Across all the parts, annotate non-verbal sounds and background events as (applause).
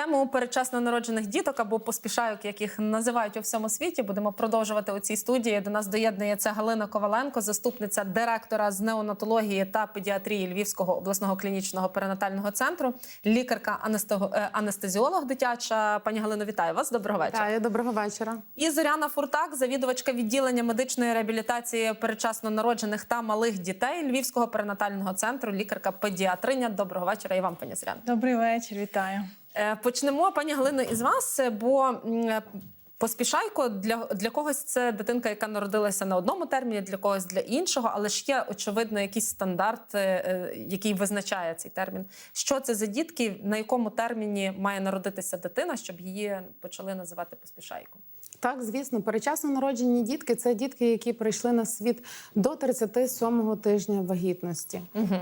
Тему передчасно народжених діток або поспішайок, як їх називають у всьому світі, будемо продовжувати у цій студії. До нас доєднується Галина Коваленко, заступниця директора з неонатології та педіатрії Львівського обласного клінічного перинатального центру, лікарка е, анестезіолог дитяча. Пані Галино, вітаю вас. Доброго вечора. Вітаю, доброго вечора. І Зоряна Фуртак, завідувачка відділення медичної реабілітації передчасно народжених та малих дітей Львівського перинатального центру, лікарка педіатриня. Доброго вечора. І вам, пані Зоряна. Добрий вечір, вітаю. Е, Почнемо, пані Галино, із вас, е, бо е, поспішайко для, для когось це дитинка, яка народилася на одному терміні, для когось для іншого, але ж є очевидно якийсь стандарт, який визначає цей термін. Що це за дітки, на якому терміні має народитися дитина, щоб її почали називати поспішайком? Так, звісно, перечасно народжені дітки це дітки, які прийшли на світ до 37-го тижня вагітності. Угу.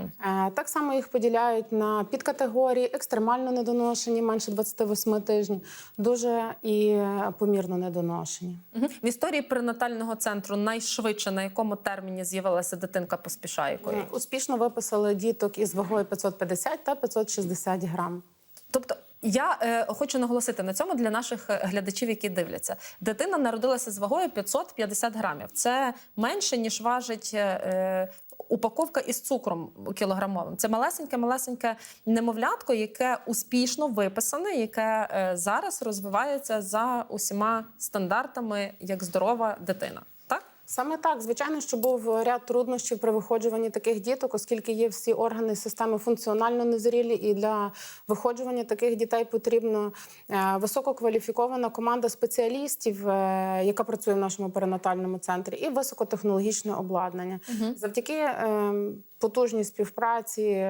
Так само їх поділяють на підкатегорії екстремально недоношені, менше 28 тижнів, дуже і е, помірно недоношені. Угу. В історії перинатального центру найшвидше на якому терміні з'явилася дитинка поспішайкою? Е, Успішно виписали діток із вагою 550 та 560 грам. Тобто я е, хочу наголосити на цьому для наших е, глядачів, які дивляться. Дитина народилася з вагою 550 грамів. Це менше ніж важить. Е, е, Упаковка із цукром кілограмовим. Це малесеньке, малесеньке немовлятко, яке успішно виписане, яке е, зараз розвивається за усіма стандартами як здорова дитина. Саме так, звичайно, що був ряд труднощів при виходжуванні таких діток, оскільки є всі органи системи функціонально незрілі, і для виходжування таких дітей потрібно е, висококваліфікована команда спеціалістів, е, яка працює в нашому перинатальному центрі, і високотехнологічне обладнання. Завдяки е, потужній співпраці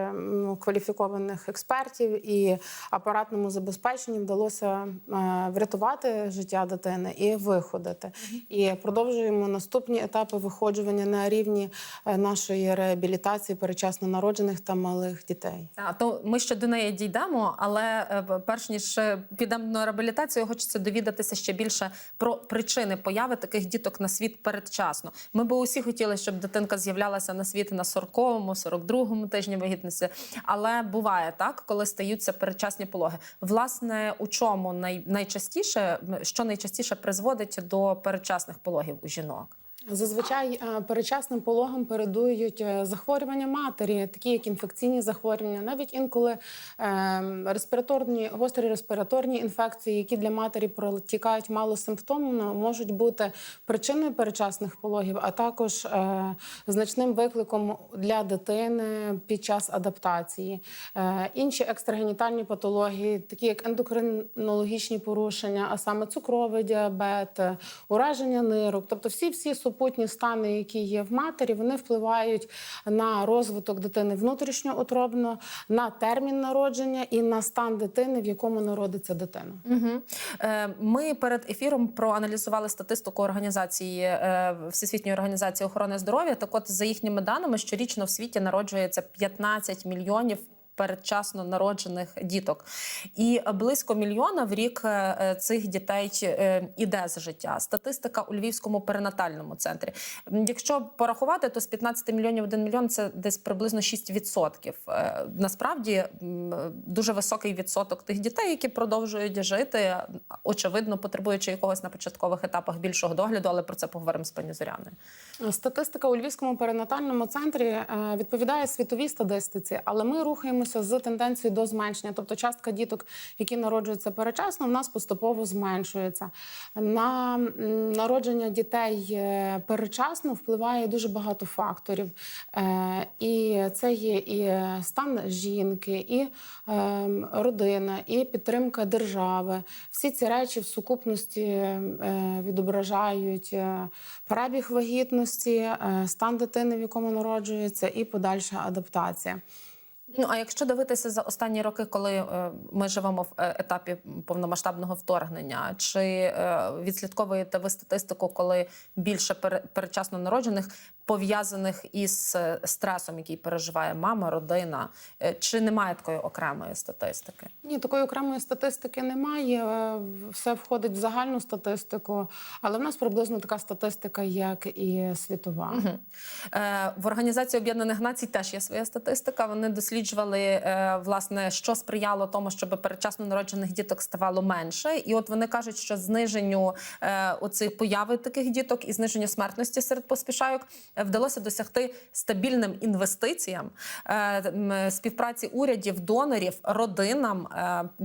кваліфікованих експертів і апаратному забезпеченню вдалося е, врятувати життя дитини і виходити. І продовжуємо наступні етапи виходжування на рівні е, нашої реабілітації перечасно народжених та малих дітей. А, то ми ще до неї дійдемо, але е, перш ніж підемо на реабілітацію, хочеться довідатися ще більше про причини появи таких діток на світ передчасно. Ми би усі хотіли, щоб дитинка з'являлася на світ на 40-му, 42-му тижні вагітності. Але буває так, коли стаються передчасні пологи. Власне, у чому най, найчастіше, що найчастіше призводить до передчасних пологів у жінок? Зазвичай е, передчасним пологам передують е, захворювання матері, такі як інфекційні захворювання, навіть інколи е, респіраторні гострі респіраторні інфекції, які для матері протікають малосимптомно, можуть бути причиною передчасних пологів, а також значним викликом для дитини під час адаптації. Інші екстрагенітальні патології, такі як ендокринологічні порушення, а саме цукровий діабет, ураження нирок, тобто всі всі супутні стани, які є в матері, вони впливають на розвиток дитини внутрішньоутробно, на термін народження і на стан дитини, в якому народиться дитина. Угу. Ми перед ефіром проаналізували статистику організації е, Всесвітньої організації охорони здоров'я. Так, от за їхніми даними, щорічно в світі народжується 15 мільйонів. Передчасно народжених діток, і близько мільйона в рік е, цих дітей е, іде з життя. Статистика у Львівському перинатальному центрі. Якщо порахувати, то з 15 мільйонів 1 мільйон це десь приблизно 6%. Е, Насправді дуже високий відсоток тих дітей, які продовжують жити, очевидно, потребуючи якогось на початкових етапах більшого догляду, але про це поговоримо з пані Зоряною. Статистика у Львівському перинатальному центрі е, відповідає світовій статистиці, але ми рухаємося з тенденцією до зменшення. Тобто, частка діток, які народжуються перечасно, в нас поступово зменшується. На народження дітей е, перечасно впливає дуже багато факторів. Е, І це є і стан жінки, і е, родина, і підтримка держави. Всі ці речі в сукупності відображають перебіг вагітності, стан дитини, в якому народжується, і подальша адаптація. Ну а якщо дивитися за останні роки, коли е, ми живемо в е, етапі повномасштабного вторгнення, чи е, відслідковуєте ви статистику, коли більше передчасно народжених пов'язаних із стресом, який переживає мама, родина, чи немає такої окремої статистики? Ні, такої окремої статистики немає. Все входить в загальну статистику, але в нас приблизно така статистика, як і світова. Е, В Організації Об'єднаних Націй теж є своя статистика. Вони досліджують досліджували е, власне, що сприяло тому, щоб передчасно народжених діток ставало менше. І от вони кажуть, що зниженню е, оцих появи таких діток і зниженню смертності серед поспішайок е, вдалося досягти стабільним інвестиціям, співпраці урядів, донорів, родинам,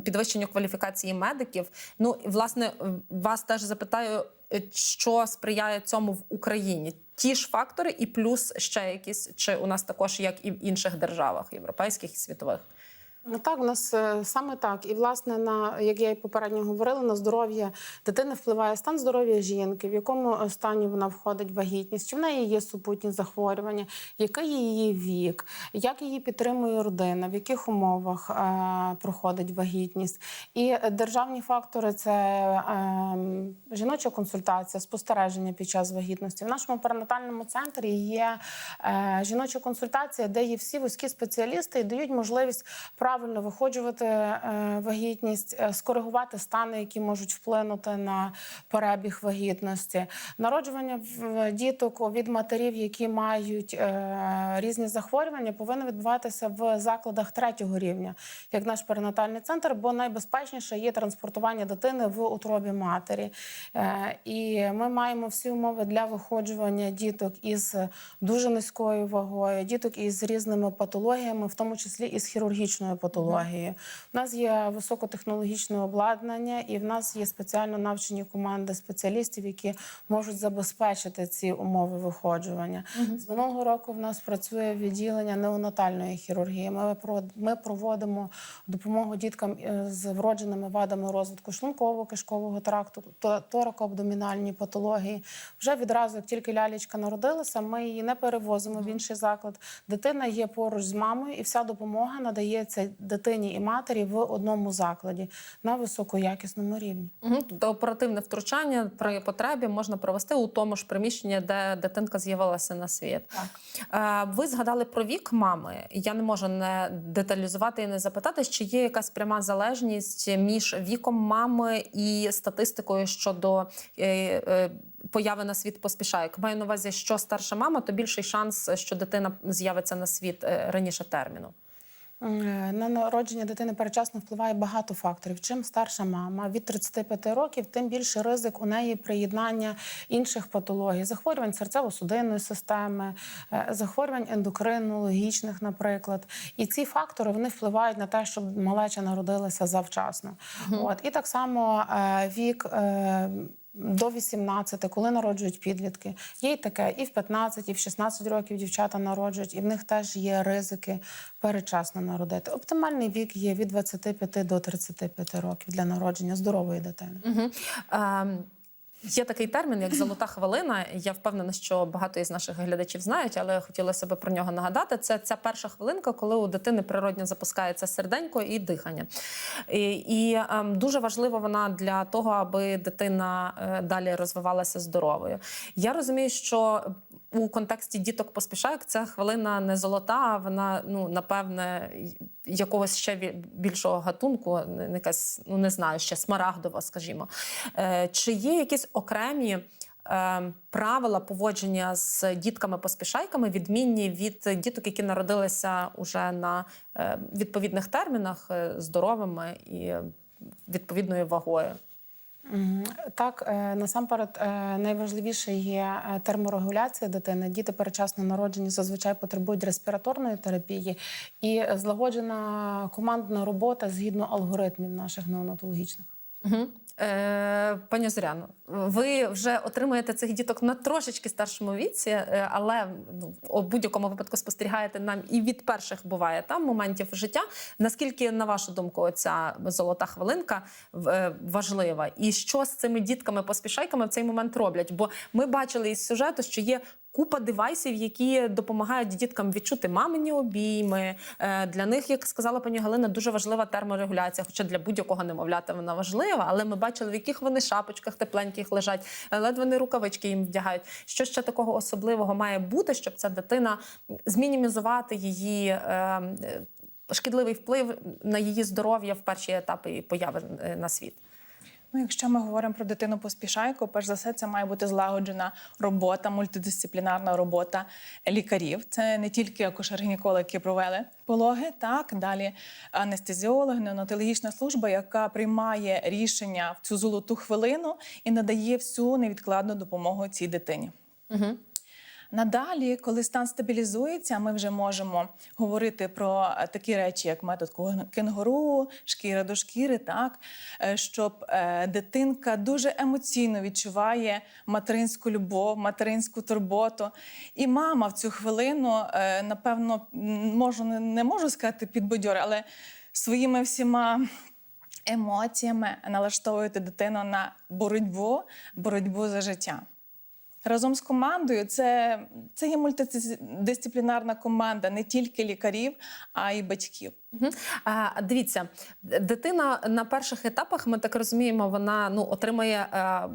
підвищенню кваліфікації медиків. Ну і власне вас теж запитаю, що сприяє цьому в Україні. Ті ж фактори, і плюс ще якісь, чи у нас також як і в інших державах, європейських і світових. Ну, Так, у нас е, саме так. І власне на як я і попередньо говорила, на здоров'я дитини впливає стан здоров'я жінки, в якому е, стані вона входить вагітність, чи в неї є супутні захворювання, який її вік, як її підтримує родина, в яких умовах е, проходить вагітність. І державні фактори це е, жіноча консультація, спостереження під час вагітності. В нашому перинатальному центрі є е, жіноча консультація, де є всі вузькі спеціалісти і дають можливість правильно виходжувати е, вагітність, е, скоригувати стани, які можуть вплинути на перебіг вагітності, народжування діток від матерів, які мають е, різні захворювання, повинно відбуватися в закладах третього рівня, як наш перинатальний центр, бо найбезпечніше є транспортування дитини в утробі матері. І ми маємо всі умови для виходжування діток із дуже низькою вагою, діток із різними патологіями, в тому числі із хірургічною патологією. У нас є високотехнологічне обладнання, і в нас є спеціально навчені команди спеціалістів, які можуть забезпечити ці умови виходжування. З минулого року в нас працює відділення неонатальної хірургії. Ми ми проводимо допомогу діткам е, з вродженими вадами розвитку шлунково-кишкового тракту, то- торако-абдомінальні патології. Вже відразу, як тільки лялечка народилася, ми її не перевозимо в інший заклад. Дитина є поруч з мамою, і вся допомога надається дитині і матері в одному закладі на високоякісному рівні. Угу. Тобто оперативне втручання при потребі можна провести у тому ж приміщенні, де дитинка з'явилася на світ. Так. Е, Ви згадали про вік мами. Я не можу не деталізувати і не запитати, чи є якась пряма залежність між віком мами і статистикою щодо е, е, появи на світ поспішайок. Маю на увазі, що старша мама, то більший шанс, що дитина з'явиться на світ раніше терміну. Е, На народження дитини передчасно впливає багато факторів. Чим старша мама від 35 років, тим більше ризик у неї приєднання інших патологій, захворювань серцево-судинної системи, е, захворювань ендокринологічних, наприклад. І ці фактори вони впливають на те, щоб малеча народилася завчасно. От і так само е, вік. До 18, коли народжують підлітки. Є й таке, і в 15, і в 16 років дівчата народжують, і в них теж є ризики перечасно народити. Оптимальний вік є від 25 до 35 років для народження здорової дитини. Угу. Ем, Є такий термін, як золота хвилина. Я впевнена, що багато із наших глядачів знають, але хотіла себе про нього нагадати. Це ця перша хвилинка, коли у дитини природньо запускається серденько і дихання. І, і ем, дуже важлива вона для того, аби дитина е, далі розвивалася здоровою. Я розумію, що у контексті діток поспішайок ця хвилина не золота, а вона ну напевне якогось ще більшого гатунку, якась, ну не знаю, ще смарагдова, скажімо. Е, Чи є якісь окремі е, правила поводження з дітками-поспішайками, відмінні від діток, які народилися уже на е, відповідних термінах, е, здоровими і відповідною вагою? Так, е, насамперед, е, найважливіше є е, терморегуляція дитини. Діти перечасно народжені зазвичай потребують респіраторної терапії і злагоджена командна робота згідно алгоритмів наших неонатологічних. Угу. Е, пані Зоряно, ви вже отримуєте цих діток на трошечки старшому віці, е, але ну, у будь-якому випадку спостерігаєте нам і від перших буває там моментів життя. Наскільки, на вашу думку, ця золота хвилинка е, важлива? І що з цими дітками-поспішайками в цей момент роблять? Бо ми бачили із сюжету, що є. Купа девайсів, які допомагають діткам відчути мамині обійми. Е, Для них, як сказала пані Галина, дуже важлива терморегуляція. Хоча для будь-якого немовляти вона важлива, але ми бачили, в яких вони шапочках тепленьких лежать, е, ледве вони рукавички їм вдягають. Що ще такого особливого має бути, щоб ця дитина змінімізувати її. е, е, Шкідливий вплив на її здоров'я в перші етапи появи на світ. Ну, якщо ми говоримо про дитину поспішайку, перш за все, це має бути злагоджена робота, мультидисциплінарна робота лікарів. Це не тільки акушер-гінекологи, провели пологи, так далі анестезіологи, неонатологічна служба, яка приймає рішення в цю золоту хвилину і надає всю невідкладну допомогу цій дитині. Угу. Надалі, коли стан стабілізується, ми вже можемо говорити про е, такі речі, як метод кенгуру, шкіра до шкіри, так е, щоб е, дитинка дуже емоційно відчуває материнську любов, материнську турботу. І мама в цю хвилину, напевно, можу не- можу сказати підбадьор, але своїми всіма. Емоціями налаштовуєте дитину на боротьбу, боротьбу за життя. Разом з командою це, це є мультидисциплінарна команда не тільки лікарів, а й батьків. А, дивіться, дитина на перших етапах, ми так розуміємо, вона ну отримає. е,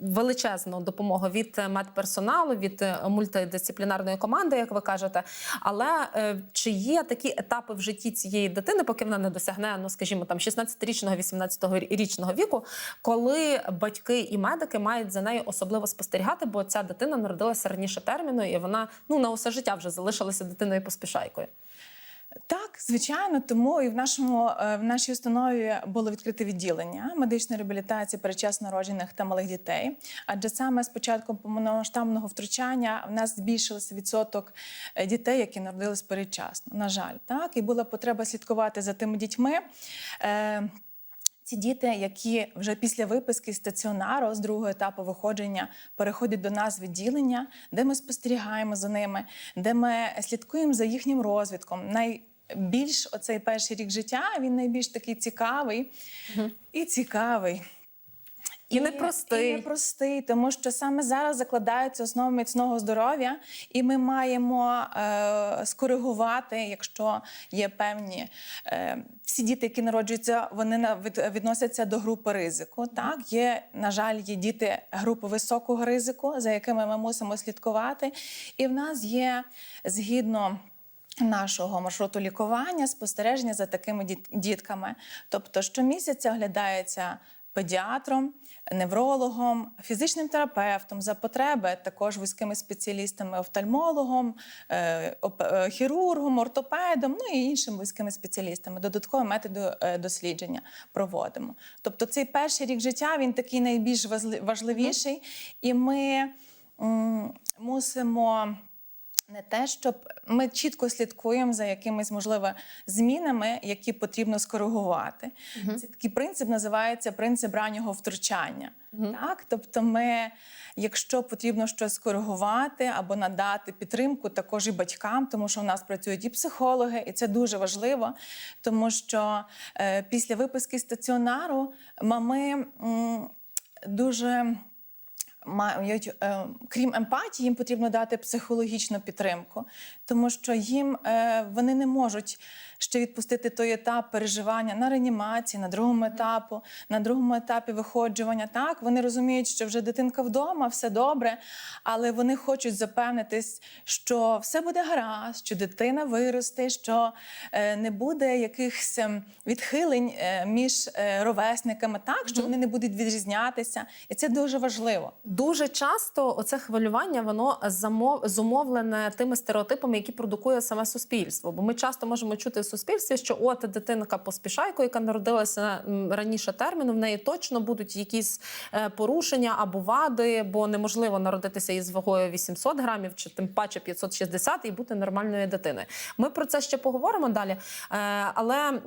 Величезну допомогу від е, медперсоналу, від е, мультидисциплінарної команди, як ви кажете. Але е, чи є такі етапи в житті цієї дитини, поки вона не досягне, ну скажімо, там 16-річного, 18-річного віку, коли батьки і медики мають за нею особливо спостерігати, бо ця дитина народилася раніше терміну, і вона ну на усе життя вже залишилася дитиною поспішайкою. Так, звичайно, тому і в нашому е, в нашій установі було відкрите відділення медичної реабілітації передчасно народжених та малих дітей. Адже саме з початком повномасштабного втручання в нас збільшився відсоток е, дітей, які народились передчасно. На жаль, так і була потреба слідкувати за тими дітьми. Ці діти, які вже після виписки стаціонару з другого етапу виходження переходять до нас в відділення, де ми спостерігаємо за ними, де ми слідкуємо за їхнім розвитком. Найбільш оцей перший рік життя він найбільш такий цікавий і цікавий. І непростий. І непростий, тому що саме зараз закладаються основи міцного здоров'я, і ми маємо е, скоригувати, якщо є певні е, всі діти, які народжуються, вони відносяться до групи ризику. Так, є, на жаль, є діти групи високого ризику, за якими ми мусимо слідкувати. І в нас є згідно. Нашого маршруту лікування спостереження за такими діт- дітками. Тобто щомісяця оглядається педіатром, неврологом, фізичним терапевтом за потреби, також вузькими спеціалістами, офтальмологом, е, е, хірургом, ортопедом, ну і іншими вузькими спеціалістами. Додаткові методи е, дослідження проводимо. Тобто цей перший рік життя він такий найбільш важли- важливіший, і ми мусимо. Не те, щоб ми чітко слідкуємо за якимись можливо змінами, які потрібно скоригувати. Це такий принцип називається принцип раннього втручання. Так, тобто, ми, якщо потрібно щось скоригувати або надати підтримку, також і батькам, тому що у нас працюють і психологи, і це дуже важливо, тому що е, після виписки стаціонару мами м, дуже мають, е, крім емпатії, їм потрібно дати психологічну підтримку, тому що їм е, вони не можуть ще відпустити той етап переживання на реанімації, на другому етапу, на другому етапі виходжування. Так вони розуміють, що вже дитинка вдома, все добре, але вони хочуть запевнитись, що все буде гаразд, що дитина виросте, що е, не буде якихось ем, відхилень е, між ровесниками, так що вони не будуть відрізнятися, і це дуже важливо. Дуже часто оце хвилювання воно замов... зумовлене тими стереотипами, які продукує саме суспільство. Бо ми часто можемо чути в суспільстві, що от дитинка поспішайко, яка народилася раніше терміну, в неї точно будуть якісь е, порушення або вади, бо неможливо народитися із вагою 800 грамів чи тим паче 560 і бути нормальною дитиною. Ми про це ще поговоримо далі. Е, Але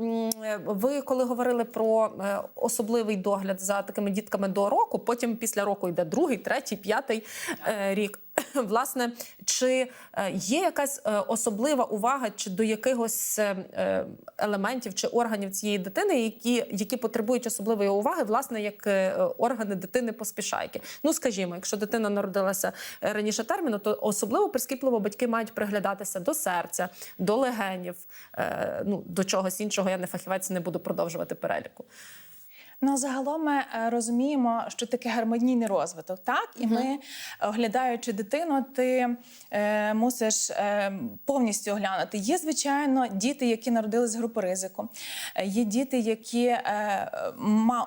ви коли говорили про е, особливий догляд за такими дітками до року, потім після року йде другий, третій, п'ятий рік. (clears throat) Власне, чи е, є якась е, особлива увага чи до якихось е, елементів чи органів цієї дитини, які, які потребують особливої уваги, власне, як органи дитини поспішайки? Ну, скажімо, якщо дитина народилася раніше терміну, то особливо прискіпливо батьки мають приглядатися до серця, до легенів, ну до чогось іншого. Я не фахівець, не буду продовжувати переліку. Ну, загалом ми е, розуміємо, що таке гармонійний розвиток, так? І ми, оглядаючи дитину, ти е, мусиш е, повністю оглянути. Є, звичайно, діти, які народились з групи ризику. Е, Є діти, які е,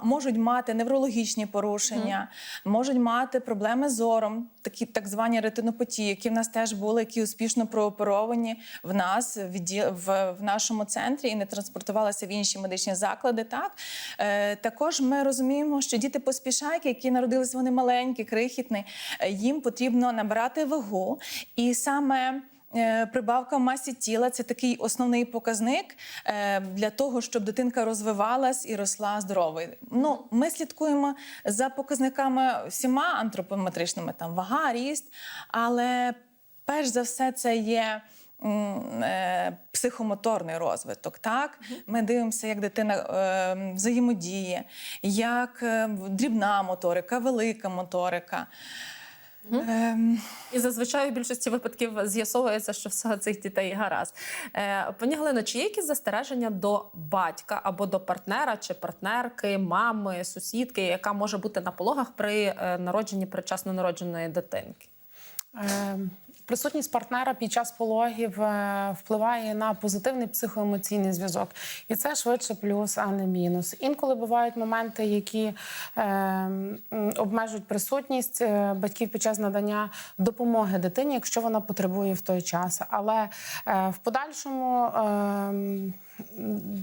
можуть мати неврологічні порушення, можуть мати проблеми з зором, такі так звані ретинопатії, які в нас теж були, які успішно прооперовані в нас в, в, в нашому центрі і не транспортувалися в інші медичні заклади. Так е, також ми розуміємо, що діти поспішайки, які народились вони маленькі, крихітні, е, їм потрібно набирати вагу, і саме. е, Прибавка в масі тіла це такий основний показник е, для того, щоб дитинка розвивалась і росла здоровою. Ну, ми слідкуємо за показниками всіма антропометричними, там вага, ріст, але перш за все це є психомоторний розвиток. Так, ми дивимося, як дитина е, взаємодіє, як е, дрібна моторика, велика моторика. Ем, І зазвичай у більшості випадків з'ясовується, що все цих дітей гаразд. Е, пані Галино, чи є якісь застереження до батька або до партнера чи партнерки, мами, сусідки, яка може бути на пологах при е, народженні предчасно народженої дитинки? Е, Присутність партнера під час пологів е, впливає на позитивний психоемоційний зв'язок, і це швидше плюс, а не мінус. Інколи бувають моменти, які е, обмежують присутність е, батьків під час надання допомоги дитині, якщо вона потребує в той час. Але е, в подальшому. Е,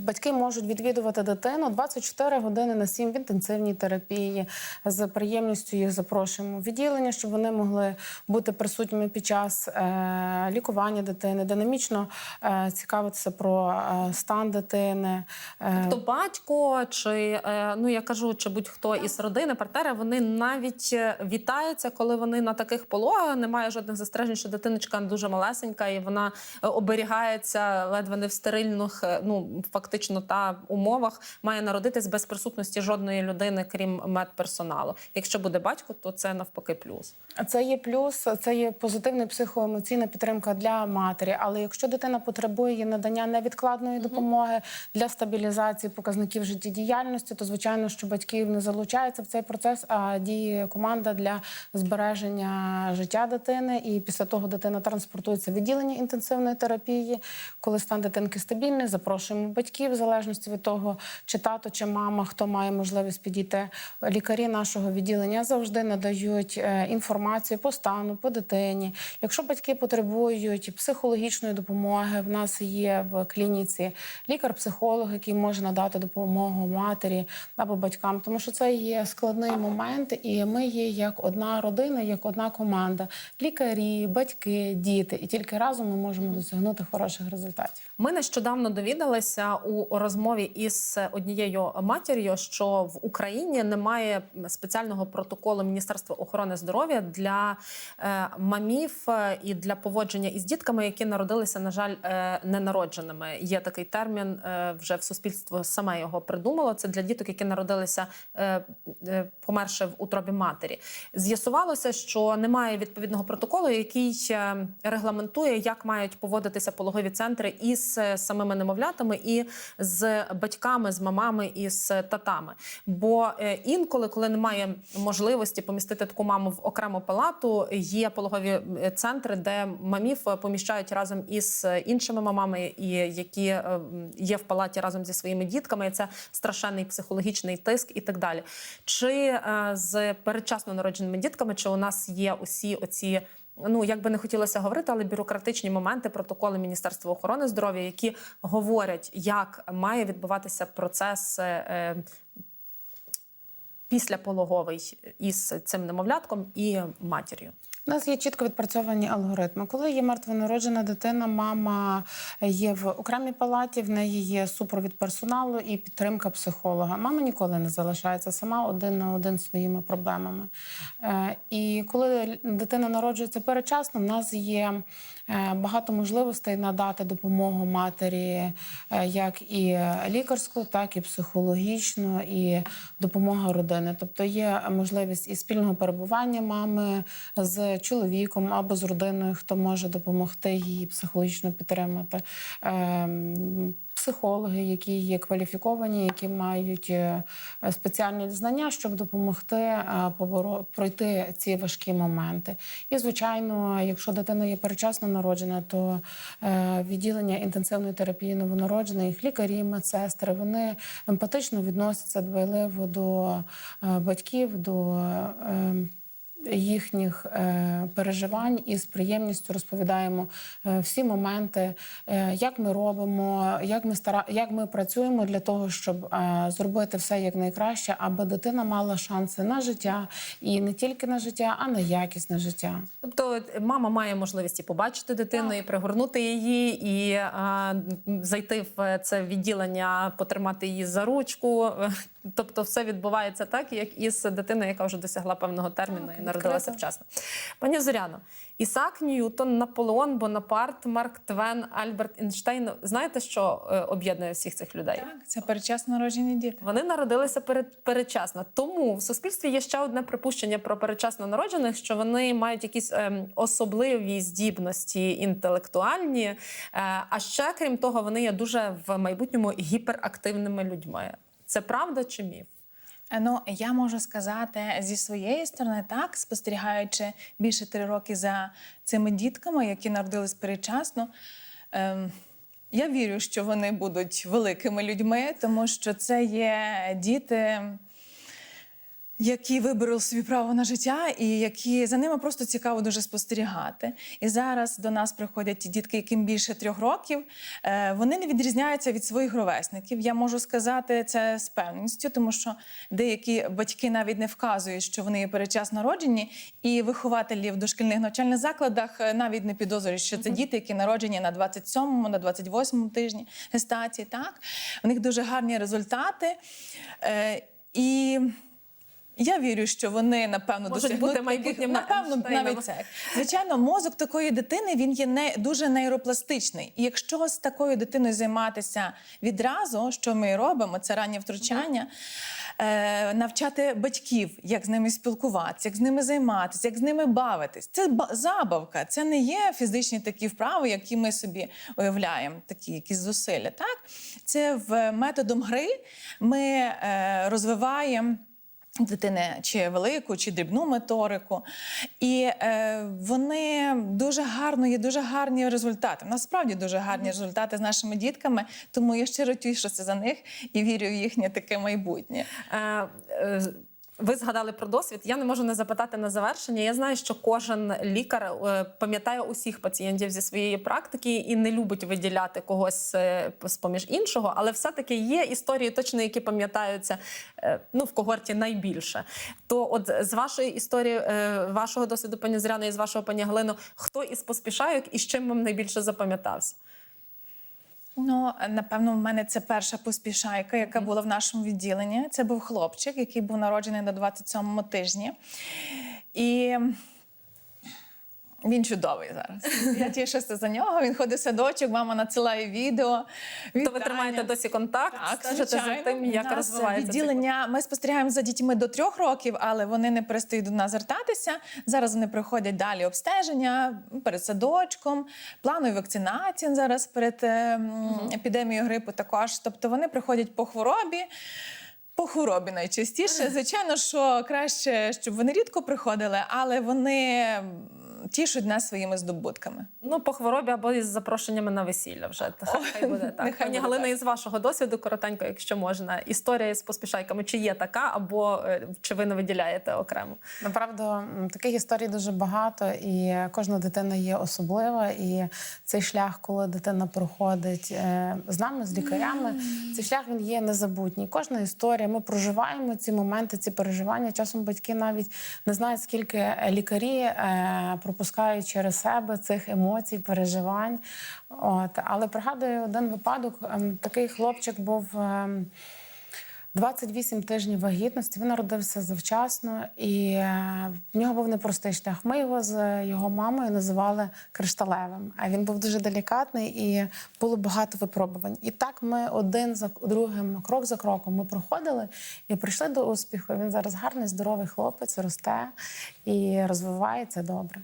Батьки можуть відвідувати дитину 24 години на 7 в інтенсивній терапії. З приємністю їх запрошуємо в відділення, щоб вони могли бути присутніми під час е, лікування дитини, динамічно е, цікавитися про е, стан дитини. Е, То батько чи ну я кажу, чи будь-хто із родини, партнери, вони навіть вітаються, коли вони на таких пологах немає жодних застережень, що дитиночка дуже малесенька і вона оберігається ледве не в стерильних, ну фактично та умовах має народитись без присутності жодної людини, крім медперсоналу. Якщо буде батько, то це навпаки плюс. Це є плюс, це є позитивна психоемоційна підтримка для матері. Але якщо дитина потребує надання невідкладної допомоги для стабілізації показників життєдіяльності, то звичайно, що батьків не залучаються в цей процес, а діє команда для збереження життя дитини. І після того дитина транспортується в відділення інтенсивної терапії. Коли стан дитинки стабільний, запрошуємо батьків в залежності від того, чи тато, чи мама, хто має можливість підійти. Лікарі нашого відділення завжди надають е, інформацію по стану, по дитині. Якщо батьки потребують психологічної допомоги, в нас є в клініці лікар-психолог, який може надати допомогу матері або батькам, тому що це є складний момент, і ми є як одна родина, як одна команда. Лікарі, батьки, діти, і тільки разом ми можемо досягнути хороших результатів. Ми нещодавно довідалися у розмові із однією матір'ю, що в Україні немає спеціального протоколу Міністерства охорони здоров'я для е, мамів е, і для поводження із дітками, які народилися, на жаль, е, ненародженими. Є такий термін вже в суспільство саме його придумало. Це для діток, які народилися е, е, померши в утробі матері. З'ясувалося, що немає відповідного протоколу, який регламентує, як мають поводитися пологові центри із самими немовлятами, і з батьками, з мамами і з татами. Бо е, інколи, коли немає можливості помістити таку маму в окрему палату, є пологові е, центри, де мамів е, поміщають разом із іншими мамами, і які є в палаті разом зі своїми дітками. Це страшенний психологічний тиск і так далі. Чи з передчасно народженими дітками, чи у нас є усі оці. Ну, як би не хотілося говорити, але бюрократичні моменти, протоколи Міністерства охорони здоров'я, які говорять, як має відбуватися процес е, післяпологовий із цим немовлятком і матір'ю. У нас є чітко відпрацьовані алгоритми. Коли є мертвонароджена дитина, мама є в окремій палаті, в неї є супровід персоналу і підтримка психолога. Мама ніколи не залишається сама один на один своїми проблемами. Е, І коли дитина народжується передчасно, в нас є багато можливостей надати допомогу матері, е, як і лікарську, так і психологічну, і допомога родини. Тобто є можливість і спільного перебування мами з з чоловіком або з родиною, хто може допомогти їй психологічно підтримати. Психологи, які є кваліфіковані, які мають е, спеціальні знання, щоб допомогти е, пройти ці важкі моменти. І, звичайно, якщо дитина є перечасно народжена, то е, відділення інтенсивної терапії новонароджених, лікарі, медсестри, вони емпатично відносяться дбайливо до батьків, до їхніх е, переживань і з приємністю розповідаємо е, всі моменти, е, як ми робимо, як ми стара... як ми працюємо для того, щоб зробити все як найкраще, аби дитина мала шанси на життя і не тільки на життя, а на якісне життя. Тобто мама має можливість і побачити дитину, і пригорнути її, і а, зайти в це відділення, потримати її за ручку. Тобто, все відбувається так, як із дитиною, яка вже досягла певного терміну Так, і народилася вчасно. Пані Зоряно, Ісаак Ньютон, Наполеон, Бонапарт, Марк Твен, Альберт Ейнштейн. Знаєте, що е, об'єднує всіх цих людей? Так, це передчасно народжені діти. Вони народилися перед передчасно. Тому в суспільстві є ще одне припущення про передчасно народжених, що вони мають якісь ем, особливі здібності інтелектуальні. Е, а ще крім того, вони є дуже в майбутньому гіперактивними людьми. Це правда чи міф? Е, Ну, я можу сказати зі своєї сторони, так, спостерігаючи більше три роки за цими дітками, які народились передчасно. Ем, я вірю, що вони будуть великими людьми, тому що це є діти. Які вибрали собі право на життя, і які за ними просто цікаво дуже спостерігати. І зараз до нас приходять ті дітки, яким більше трьох років. Е, Вони не відрізняються від своїх ровесників. Я можу сказати це з певністю, тому що деякі батьки навіть не вказують, що вони передчасно народжені, і вихователі в дошкільних навчальних закладах е, навіть не підозрюють, що це діти, які народжені на 27-му, на 28-му тижні гестації. Так у них дуже гарні результати. Е, І я вірю, що вони напевно Можуть досягнуть бути майбутніми напевно навіть це. Звичайно, мозок такої дитини він є не дуже нейропластичний. І якщо з такою дитиною займатися відразу, що ми робимо, це раннє втручання. Е, навчати батьків, як з ними спілкуватися, як з ними займатися, як з ними бавитись. Це ба- забавка, це не є фізичні такі вправи, які ми собі уявляємо, такі якісь зусилля. Так? Це в методом гри ми е, розвиваємо дитини чи велику, чи дрібну моторику. І е, вони дуже гарно, є дуже гарні результати. Насправді дуже гарні результати з нашими дітками, тому я щиро тішуся за них і вірю в їхнє таке майбутнє. Е, е, ви згадали про досвід. Я не можу не запитати на завершення. Я знаю, що кожен лікар е, пам'ятає усіх пацієнтів зі своєї практики і не любить виділяти когось е, з поміж іншого, але все-таки є історії, точно які пам'ятаються е, ну, в когорті найбільше. То, от з вашої історії, вашого досвіду, пані Зряна, і з вашого пані Галино, хто із поспішайок і з чим вам найбільше запам'ятався? Ну, напевно, в мене це перша поспішайка, яка була в нашому відділенні. Це був хлопчик, який був народжений на 27-му тижні. І він чудовий зараз. Я тішуся за нього. Він ходить в садочок, мама надсилає відео. То ви тримаєте досі контакт, Так, стежите за тим, як нас розвивається відділення. Ми спостерігаємо за дітьми до трьох років, але вони не перестають до нас звертатися. Зараз вони приходять далі обстеження перед садочком, планові вакцинації зараз перед е, епідемією грипу. Також, тобто вони приходять по хворобі. По хворобі найчастіше. Звичайно, що краще, щоб вони рідко приходили, але вони м, тішать нас своїми здобутками. Ну, по хворобі або із запрошеннями на весілля вже. Хай буде так. нехай Пані буде Галина, так. із вашого досвіду, коротенько, якщо можна, історія з поспішайками, чи є така, або е, чи ви не виділяєте окремо? Направду м, таких історій дуже багато, і кожна дитина є особлива. І цей шлях, коли дитина проходить е, з нами, з лікарями, цей шлях він є незабутній. Кожна історія. Ми проживаємо ці моменти, ці переживання. Часом батьки навіть не знають, скільки лікарі е, пропускають через себе цих емоцій, переживань. От але пригадую один випадок. ем, Такий хлопчик був. Ем, 28 тижнів вагітності. Він народився завчасно, і е, в нього був непростий шлях. Ми його з його мамою називали кришталевим. А він був дуже делікатний і було багато випробувань. І так ми один за другим, крок за кроком, ми проходили і прийшли до успіху. Він зараз гарний, здоровий хлопець, росте і розвивається добре.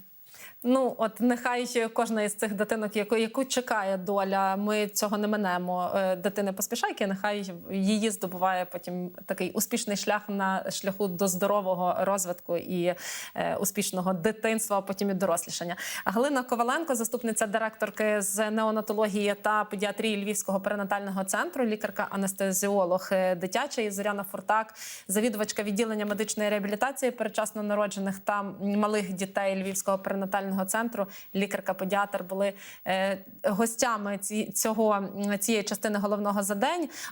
Ну от нехай кожна із цих дитинок, яку, яку чекає доля, ми цього не минемо. Е, Дитини поспішайки, нехай її здобуває потім такий успішний шлях на шляху до здорового розвитку і е, успішного дитинства, а потім і дорослішання. Галина Коваленко, заступниця директорки з неонатології та педіатрії Львівського перинатального центру, лікарка-анестезіолог е, дитяча Зоряна Фуртак, завідувачка відділення медичної реабілітації передчасно народжених та малих дітей Львівського перинатального центру, лікарка-педіатр були е, гостями цього цієї частини головного за день.